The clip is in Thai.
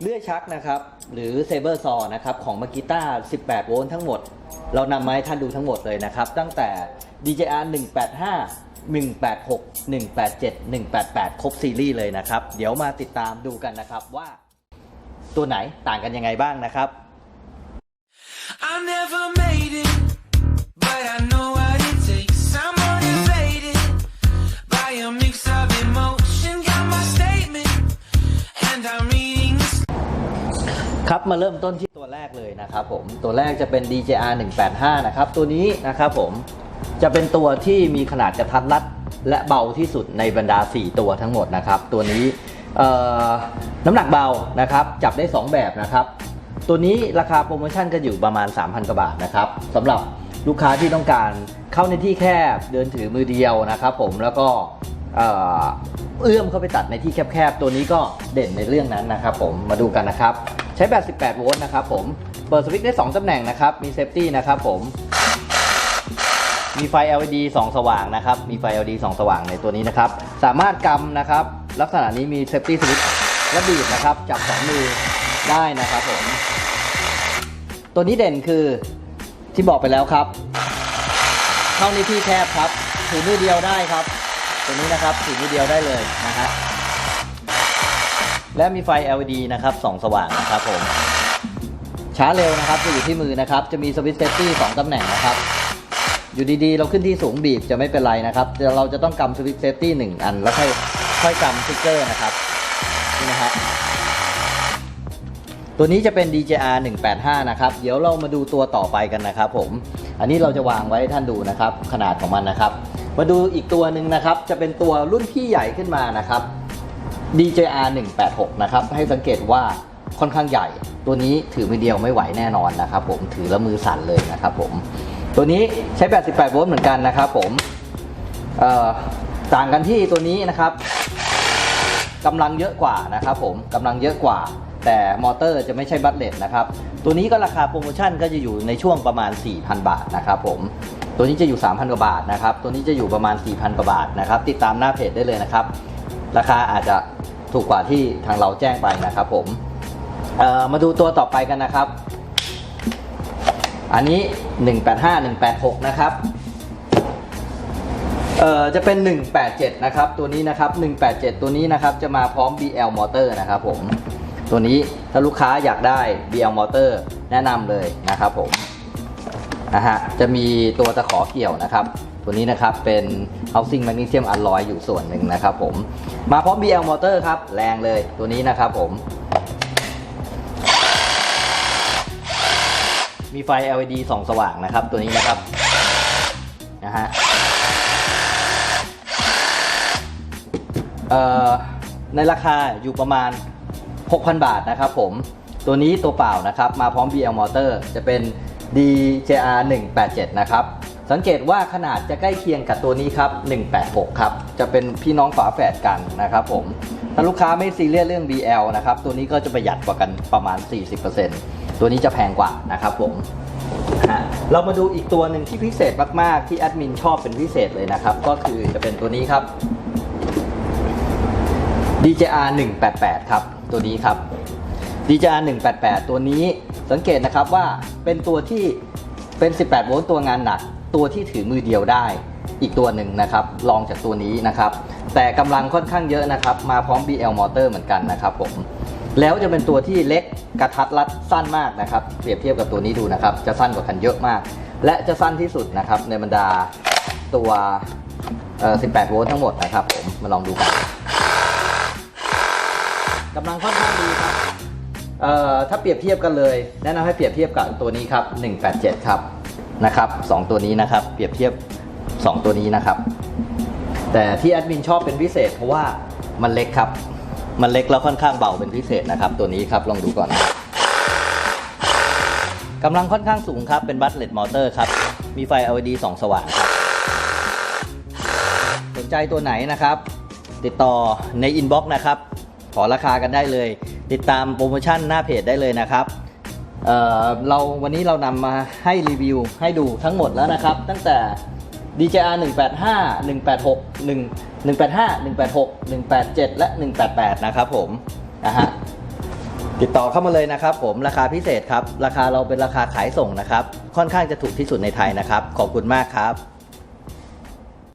เลื่อยชักนะครับ หรือเซเบอร์ซอนะครับของมากิต้า 18 โวลต์ทั้งหมด เรานำมาให้ท่านดูทั้งหมดเลยนะครับ ตั้งแต่ DJR 185 186 187 188 ครบซีรีส์เลยนะครับ เดี๋ยวมาติดตามดูกันนะครับว่าตัวไหนต่างกันยังไงบ้างนะครับ I never ครับมาเริ่มต้นที่ตัวแรกเลยนะครับผมตัวแรกจะเป็น DJR 185นะครับตัวนี้นะครับผมจะเป็นตัวที่มีขนาดกระทัดรัด และเบาที่สุดในบรรดา 4 ตัวทั้งหมดนะครับ ตัวนี้น้ำหนักเบานะครับจับได้ 2 แบบนะครับ ตัวนี้ราคาโปรโมชั่นก็อยู่ประมาณ 3,000กว่าบาทนะครับสำหรับลูกค้าที่ต้องการเข้าในที่แคบเดินถือมือเดียวนะครับผมแล้วก็เอื้อมเข้าไปตัดในที่แคบๆ ตัวนี้ก็เด่นในเรื่องนั้นนะครับผมมาดูกันนะครับ ใช้แบต18โวลต์นะครับผม เปิดสวิตช์ได้ 2 ตำแหน่งนะครับ มีเซฟตี้นะครับผม มีไฟ LED สองสว่างนะครับ มีไฟ LED สองสว่างในตัวนี้นะครับ สามารถกำนะครับ ลักษณะนี้มีเซฟตี้สวิตช์และบีบนะครับ จับสองมือได้นะครับผม ตัวนี้เด่นคือที่บอกไปแล้วครับ เข้าในที่แคบครับถือมือเดียวได้ครับ ตัวนี้นะครับถือมือเดียวได้เลยนะฮะ และมีไฟ LED นะครับส่องสว่างนะครับผมช้าเร็วนะครับจะอยู่ที่มือนะครับ จะมีสวิตช์เซฟตี้สองตำแหน่งนะครับ อยู่ดีๆ เราขึ้นที่สูงบีบจะไม่เป็นไรนะครับเดี๋ยวเราจะต้องกำสวิตช์เซฟตี้หนึ่งอัน แล้วค่อยค่อยกำสติ๊กเกอร์นะครับนี่นะฮะตัวนี้จะเป็น DJR 185นะครับ เดี๋ยวเรามาดูตัวต่อไปกันนะครับ ผม อันนี้เราจะวางไว้ให้ท่านดูนะครับ ขนาดของมันนะครับ มาดูอีกตัวหนึ่งนะครับ จะเป็นตัวรุ่นพี่ใหญ่ขึ้นมานะครับ DJR 186นะครับให้สังเกตว่าค่อนข้างใหญ่ ตัวนี้ถือมือเดียวไม่ไหวแน่นอนนะครับผมถือแล้วมือสั่นเลยนะครับผมตัวนี้ใช้ 88 โวลต์เหมือนกันนะครับผมต่างกันที่ตัวนี้นะครับกำลังเยอะกว่านะครับผมกำลังเยอะกว่า แต่มอเตอร์จะไม่ใช่บัตเลตนะครับตัวนี้ก็ราคาโปรโมชั่นก็จะอยู่ในช่วงประมาณ 4,000 บาทนะครับผมตัวนี้จะอยู่ 3,000 กว่าบาทนะครับ ตัวนี้จะอยู่ประมาณ 4,000 กว่าบาทนะครับ ติดตามหน้าเพจได้เลยนะครับ ราคาอาจจะ ถูกกว่าที่ทางเราแจ้งไปนะครับผมมาดูตัวต่อไปกันนะครับ อันนี้ 185 186 นะครับเอ่อจะเป็น 187 นะครับ ตัวนี้นะครับ 187 ตัวนี้นะครับจะมาพร้อม BL motor นะครับผมตัวนี้ถ้าลูกค้าอยากได้ BL motor แนะนำเลยนะครับผมนะฮะจะมีตัวตะขอเกี่ยวนะครับ ตัวนี้นะครับเป็น housing magnesium alloy อยู่ส่วนหนึ่งนะครับผม มาพร้อม BL motor ครับ แรงเลยตัวนี้นะครับผม มีไฟ LED ส่องสว่างนะครับ ตัวนี้นะครับนะฮะเอ่อในราคาอยู่ประมาณ 6,000 บาทนะครับผม ตัวนี้ตัวเปล่านะครับ มาพร้อม BL motor จะเป็น DJR 187 นะครับ สังเกตว่าขนาดจะใกล้เคียงกับตัวนี้ครับ 186 ครับ จะเป็นพี่น้องฝาแฝดกันนะครับผม ถ้าลูกค้าไม่ซีเรียสเรื่อง BL นะครับ ตัวนี้ก็จะประหยัดกว่ากันประมาณ 40%ตัวนี้จะแพงกว่านะครับผม เรามาดูอีกตัวหนึ่งที่พิเศษมาก ๆ ที่แอดมินชอบเป็นพิเศษเลยนะครับ ก็คือจะเป็นตัวนี้ครับ DJR 188 ครับ ตัวนี้ครับ DJR 188 ตัวนี้สังเกตนะครับว่าเป็นตัวที่เป็น 18 โวลต์ตัวงานหนัก ตัวที่ถือมือเดียวได้อีกตัวหนึ่งนะครับลองจากตัวนี้นะครับ แต่กำลังค่อนข้างเยอะนะครับ มาพร้อม BL motor เหมือนกันนะครับผมแล้วจะเป็นตัวที่เล็กกระทัดรัดสั้นมากนะครับ เปรียบเทียบกับตัวนี้ดูนะครับ จะสั้นกว่ากันเยอะมาก และจะสั้นที่สุดนะครับ ในบรรดาตัว18 โวลต์ทั้งหมดนะครับผมมาลองดูกันกำลังค่อนข้างดีครับถ้าเปรียบเทียบกันเลย แนะนำให้เปรียบเทียบกับตัวนี้ครับ 187 ครับ นะครับสองตัวนี้นะครับ เปรียบเทียบ 2 ตัวนี้นะครับ แต่ที่แอดมินชอบเป็นพิเศษ เพราะว่ามันเล็กครับ มันเล็กแล้วค่อนข้างเบาเป็นพิเศษนะครับ ตัวนี้ครับลองดูก่อนนะกำลังค่อนข้างสูงครับ เป็นบัตเลตมอเตอร์ครับ มีไฟ LED สองสว่างครับ สนใจตัวไหนนะครับ ติดต่อในอินบ็อกซ์นะครับ ขอราคากันได้เลย ติดตามโปรโมชั่นหน้าเพจได้เลยนะครับ เราวันนี้เรานำมาให้รีวิวให้ดูทั้งหมดแล้วนะครับ ตั้งแต่ DJR 185 186 1 185 186 187 และ 188 นะครับผมนะฮะติดต่อเข้ามาเลยนะครับผมราคาพิเศษครับ ราคาเราเป็นราคาขายส่งนะครับ ค่อนข้างจะถูกที่สุดในไทยนะครับ ขอบคุณมากครับ